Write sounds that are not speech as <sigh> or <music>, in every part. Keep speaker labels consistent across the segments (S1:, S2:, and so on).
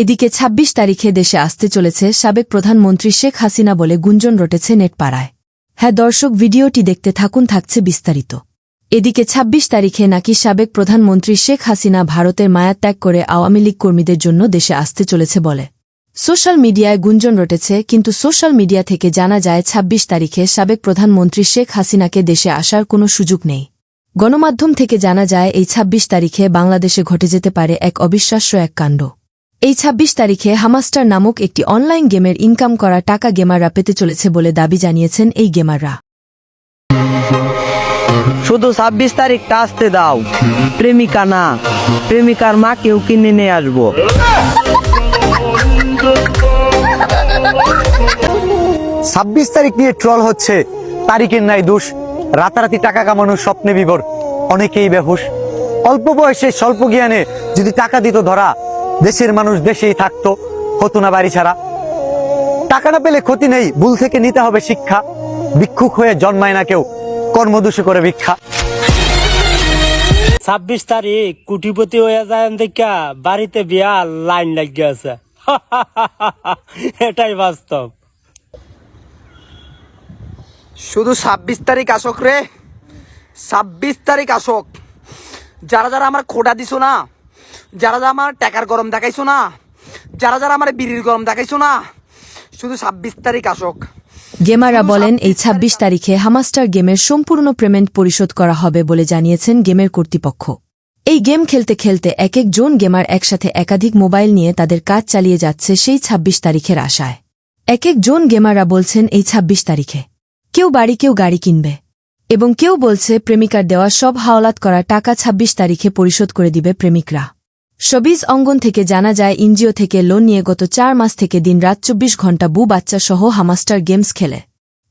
S1: এদিকে ২৬ তারিখে দেশে আসতে চলেছে সাবেক প্রধানমন্ত্রী শেখ হাসিনা বলে গুঞ্জন রটেছে নেটপাড়ায়। হ্যাঁ দর্শক, ভিডিওটি দেখতে থাকুন, থাকছে বিস্তারিত। এদিকে ২৬ তারিখে নাকি সাবেক প্রধানমন্ত্রী শেখ হাসিনা ভারতের মায়াত্যাগ করে আওয়ামী লীগ কর্মীদের জন্য দেশে আসতে চলেছে বলে। সোশ্যাল মিডিয়ায় গুঞ্জন রটেছে, কিন্তু সোশ্যাল মিডিয়া থেকে জানা যায় ২৬ তারিখে সাবেক প্রধানমন্ত্রী শেখ হাসিনাকে দেশে আসার কোনো সুযোগ নেই। গণমাধ্যম থেকে জানা যায়, এই ২৬ তারিখে বাংলাদেশে ঘটে যেতে পারে এক অবিশ্বাস্য এক কাণ্ড। এই ২৬ তারিখে হামাস্টার নামক একটি অনলাইন গেমের ইনকাম করা টাকা গেমাররা পেতে চলেছে বলে দাবি জানিয়েছেন এই গেমাররা।
S2: শুধু ছাব্বিশ তারিখটা আসতে দাও। প্রেমিকা না প্রেমিকার মা কেউ কিনে নিয়ে আসব।
S3: ছাব্বিশ তারিখ নিয়ে ট্রল হচ্ছে তারিখের নাই দোষ রাতারাতি টাকা কামানোর স্বপ্নে বিভোর অনেকেই বেহুশ। অল্প বয়সে স্বল্প জ্ঞানে যদি টাকা দিত ধরা দেশের মানুষ দেশেই থাকতো হতো না বাড়ি ছাড়া। টাকা না পেলে ক্ষতি নেই ভুল থেকে নিতে হবে শিক্ষা। ভিক্ষুক হয়ে জন্মায় না কেউ কর্মদোষে করে ভিক্ষা।
S4: ছাব্বিশ তারিখ কুটিপতি হয়ে যায় দেখা বাড়িতে বিয়া লাইন লাগিয়ে আছে। <laughs> এটাই বাস্তব।
S5: শুধু ছাব্বিশ তারিখ আসক রে। ছাব্বিশ তারিখ আসক। যারা যারা আমার খোটা দিছো না যারা যারা আমার টাকার গরম দেখাইছো না যারা যারা আমার বিড়ির গরম দেখাইছো না শুধু ছাব্বিশ তারিখ আসক।
S1: গেমাররা বলেন এই ২৬ তারিখে হামাস্টার গেমের সম্পূর্ণ পেমেন্ট পরিশোধ করা হবে বলে জানিয়েছেন গেমের কর্তৃপক্ষ। এই গেম খেলতে খেলতে এক একজন গেমার একসাথে একাধিক মোবাইল নিয়ে তাদের কাজ চালিয়ে যাচ্ছে সেই ২৬ তারিখের আশায়। এক একজন গেমাররা বলছেন এই ২৬ তারিখে কেউ বাড়ি কেউ গাড়ি কিনবে এবং কেউ বলছে প্রেমিকার দেওয়া সব হাওলাত করা টাকা ২৬ তারিখে পরিশোধ করে দিবে প্রেমিকরা। সবিজ অঙ্গন থেকে জানা যায়, এনজিও থেকে লোন নিয়ে গত চার মাস থেকে দিন রাত চব্বিশ ঘণ্টা বু বাচ্চা সহ হামাস্টার গেমস খেলে।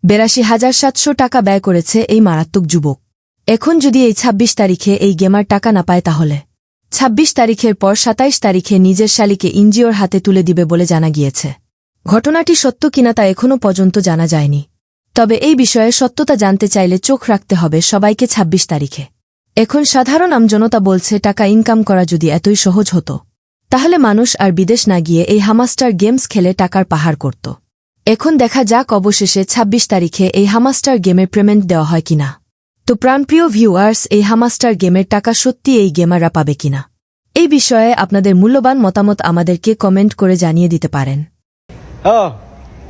S1: বেরাশি হাজার সাতশো টাকা ব্যয় করেছে এই মারাত্মক যুবক। এখন যদি এই ২৬ তারিখে এই গেমার টাকা না পায় তাহলে? ২৬ তারিখের পর ২৭ তারিখে নিজের শালিকে এনজিওর হাতে তুলে দিবে বলে জানা গিয়েছে। ঘটনাটি সত্য কিনা তা এখনও পর্যন্ত জানা যায়নি। তবে এই বিষয়ে সত্যতা জানতে চাইলে চোখ রাখতে হবে সবাইকে ২৬ তারিখে। এখন সাধারণ আমজনতা বলছে, টাকা ইনকাম করা যদি এতই সহজ হতো, তাহলে মানুষ আর বিদেশ না গিয়ে এই হামাস্টার গেমস খেলে টাকার পাহাড় করত। এখন দেখা যাক অবশেষে ২৬ তারিখে এই হামাস্টার গেমের পেমেন্ট দেওয়া হয় কিনা। তো প্রাণপ্রিয় ভিউয়ার্স, এই হামাস্টার গেমের টাকা সত্যি এই গেমাররা পাবে কিনা? এই বিষয়ে আপনাদের মূল্যবান মতামত আমাদেরকে কমেন্ট করে জানিয়ে দিতে পারেন।
S6: ও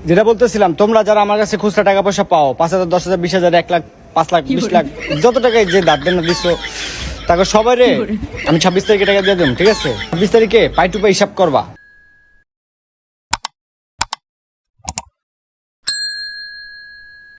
S6: যেটা বলতেছিলাম, তোমরা যারা আমার কাছে খুচরা টাকা পয়সা পাও, পাঁচ হাজার, দশ হাজার, বিশ হাজার, এক লাখ পাঁচ লাখ বিশ লাখ যত টাকায় যে দাঁত দেন দিচ্ছ তাকে সবাই রে আমি ছাব্বিশ তারিখে টাকা দিয়ে দেবো ঠিক আছে? ছাব্বিশ তারিখে পাই টু পাই হিসাব করবা।